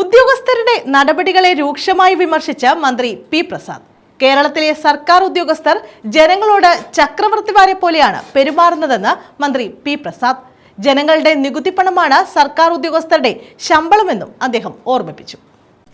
ഉദ്യോഗസ്ഥരുടെ നടപടികളെ രൂക്ഷമായി വിമർശിച്ച മന്ത്രി പി പ്രസാദ്. കേരളത്തിലെ സർക്കാർ ഉദ്യോഗസ്ഥർ ജനങ്ങളോട് ചക്രവർത്തിമാരെ പോലെയാണ് പെരുമാറുന്നതെന്ന് മന്ത്രി പി പ്രസാദ്. ജനങ്ങളുടെ നികുതിപ്പണമാണ് സർക്കാർ ഉദ്യോഗസ്ഥരുടെ ശമ്പളമെന്നും അദ്ദേഹം ഓർമ്മിപ്പിച്ചു.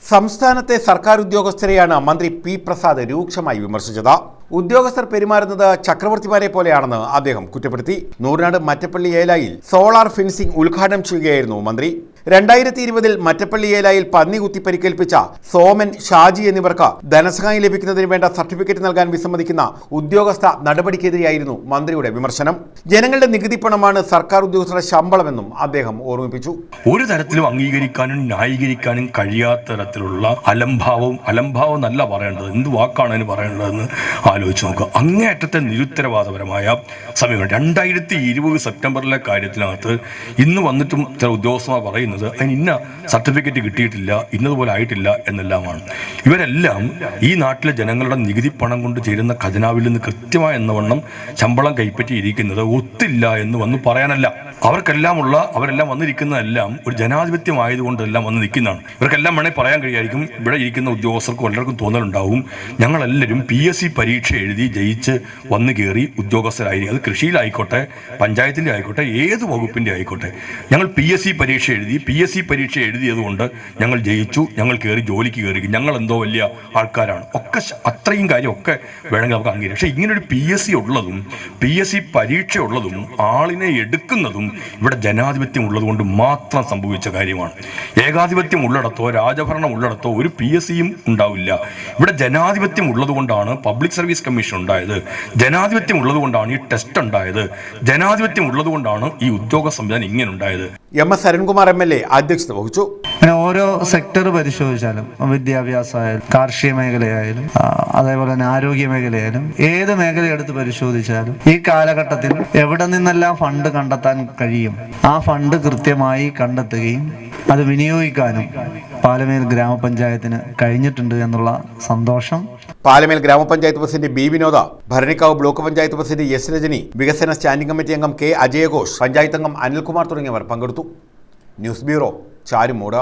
സംസ്ഥാനത്തെ സർക്കാർ ഉദ്യോഗസ്ഥരെയാണ് മന്ത്രി പി പ്രസാദ് രൂക്ഷമായി വിമർശിച്ചത്. ഉദ്യോഗസ്ഥർ പെരുമാറുന്നത് ചക്രവർത്തിമാരെ പോലെയാണെന്ന് അദ്ദേഹം കുറ്റപ്പെടുത്തി. നൂറിനാട് മറ്റപ്പള്ളി ഏലായിൽ സോളാർ ഫെൻസിംഗ് ഉദ്ഘാടനം ചെയ്യുകയായിരുന്നു മന്ത്രി. രണ്ടായിരത്തി ഇരുപതിൽ മറ്റപ്പള്ളി ഏലായിൽ പന്നി കുത്തി പരിക്കേൽപ്പിച്ച സോമൻ ഷാജി എന്നിവർക്ക് ധനസഹായം ലഭിക്കുന്നതിന് വേണ്ട സർട്ടിഫിക്കറ്റ് നൽകാൻ വിസമ്മതിക്കുന്ന ഉദ്യോഗസ്ഥ നടപടിക്കെതിരെയായിരുന്നു മന്ത്രിയുടെ വിമർശനം. ജനങ്ങളുടെ നികുതി പണമാണ് സർക്കാർ ഉദ്യോഗസ്ഥരുടെ ശമ്പളമെന്നും അദ്ദേഹം ഓർമ്മിപ്പിച്ചു. ഒരു തരത്തിലും അംഗീകരിക്കാനും ന്യായീകരിക്കാനും കഴിയാത്ത തരത്തിലുള്ള അലംഭാവവും അലംഭാവം എന്നല്ല പറയേണ്ടത്. എന്ത് വാക്കാണ് അതിന് പറയേണ്ടതെന്ന് ആലോചിച്ച് നോക്കുക. അങ്ങേയറ്റത്തെ നിരുത്തരവാദപരമായ സമീപനം. രണ്ടായിരത്തി ഇരുപത് സെപ്റ്റംബറിലെ കാര്യത്തിനകത്ത് ഇന്ന് വന്നിട്ടും ചില ഉദ്യോഗസ്ഥന്മാർ പറയുന്നത് അതിന് ഇന്ന സർട്ടിഫിക്കറ്റ് കിട്ടിയിട്ടില്ല ഇന്നതുപോലെ ആയിട്ടില്ല എന്നെല്ലാമാണ്. ഇവരെല്ലാം ഈ നാട്ടിലെ ജനങ്ങളുടെ നികുതി പണം കൊണ്ട് ചേരുന്ന ഖജനാവിൽ നിന്ന് കൃത്യമായ എന്നവണ്ണം ശമ്പളം കൈപ്പറ്റിയിരിക്കുന്നത് ഒത്തില്ല എന്ന് വന്ന് പറയാനല്ല. അവർക്കെല്ലാമുള്ള അവരെല്ലാം വന്നിരിക്കുന്നതെല്ലാം ഒരു ജനാധിപത്യമായതുകൊണ്ട് എല്ലാം വന്ന് നിൽക്കുന്നതാണ്. ഇവർക്കെല്ലാം വേണേൽ പറയാൻ കഴിയായിരിക്കും. ഇവിടെ ഇരിക്കുന്ന ഉദ്യോഗസ്ഥർക്കും എല്ലാവർക്കും തോന്നലുണ്ടാവും. ഞങ്ങളെല്ലാവരും പി എസ് സി പരീക്ഷ എഴുതി ജയിച്ച് വന്നു കയറി ഉദ്യോഗസ്ഥരായിരിക്കും. അത് കൃഷിയിലായിക്കോട്ടെ പഞ്ചായത്തിന്റെ ആയിക്കോട്ടെ ഏത് വകുപ്പിന്റെ ആയിക്കോട്ടെ. ഞങ്ങൾ പി എസ് സി പരീക്ഷ എഴുതി പി എസ് സി പരീക്ഷ എഴുതിയതുകൊണ്ട് ഞങ്ങൾ ജയിച്ചു. ഞങ്ങൾ കയറി ജോലിക്ക് കയറി ഞങ്ങൾ എന്തോ വലിയ ആൾക്കാരാണ്. ഒക്കെ അത്രയും കാര്യമൊക്കെ വേണമെങ്കിൽ നമുക്ക് അംഗീകരിക്കാം. പക്ഷേ ഇങ്ങനൊരു പി എസ് സി ഉള്ളതും പി എസ് സി പരീക്ഷ ഉള്ളതും ആളിനെ എടുക്കുന്നതും ഇവിടെ ജനാധിപത്യം ഉള്ളതുകൊണ്ട് മാത്രം സംഭവിച്ച കാര്യമാണ്. ഏകാധിപത്യം ഉള്ളിടത്തോ രാജഭരണം ഉള്ളിടത്തോ ഒരു പി എസ് സിയും ഉണ്ടാവില്ല. ഇവിടെ ജനാധിപത്യം ഉള്ളതുകൊണ്ടാണ് പബ്ലിക് സർവീസ് കമ്മീഷൻ ഉണ്ടായത്. ജനാധിപത്യം ഉള്ളതുകൊണ്ടാണ് ഈ ടെസ്റ്റ് ഉണ്ടായത്. ജനാധിപത്യം ഉള്ളതുകൊണ്ടാണ് ഈ ഉദ്യോഗ സംവിധാനം ഇങ്ങനെ ഉണ്ടായത്. M S Arunkumar M L A അധ്യക്ഷത വഹിച്ചു. അങ്ങനെ ഓരോ സെക്ടർ പരിശോധിച്ചാലും വിദ്യാഭ്യാസമായാലും കാർഷിക മേഖലയായാലും അതേപോലെ തന്നെ ആരോഗ്യ മേഖലയായാലും ഏത് മേഖല എടുത്ത് പരിശോധിച്ചാലും ഈ കാലഘട്ടത്തിൽ എവിടെ നിന്നെല്ലാം ഫണ്ട് കണ്ടെത്താൻ കഴിയും. ആ ഫണ്ട് കൃത്യമായി കണ്ടെത്തുകയും അത് വിനിയോഗിക്കാനും പാലമേൽ ഗ്രാമപഞ്ചായത്തിന് കഴിഞ്ഞിട്ടുണ്ട് എന്നുള്ള സന്തോഷം. പാലമേൽ ഗ്രാമപഞ്ചായത്ത് president B Vinoda Bharanikkavu block panchayat president S Rajani വികസന സ്റ്റാൻഡിംഗ് കമ്മിറ്റി അംഗം കെ അജയഘോഷ് പഞ്ചായത്ത് അംഗം അനിൽകുമാർ തുടങ്ങിയവർ പങ്കെടുത്തു. News bureau Charummood.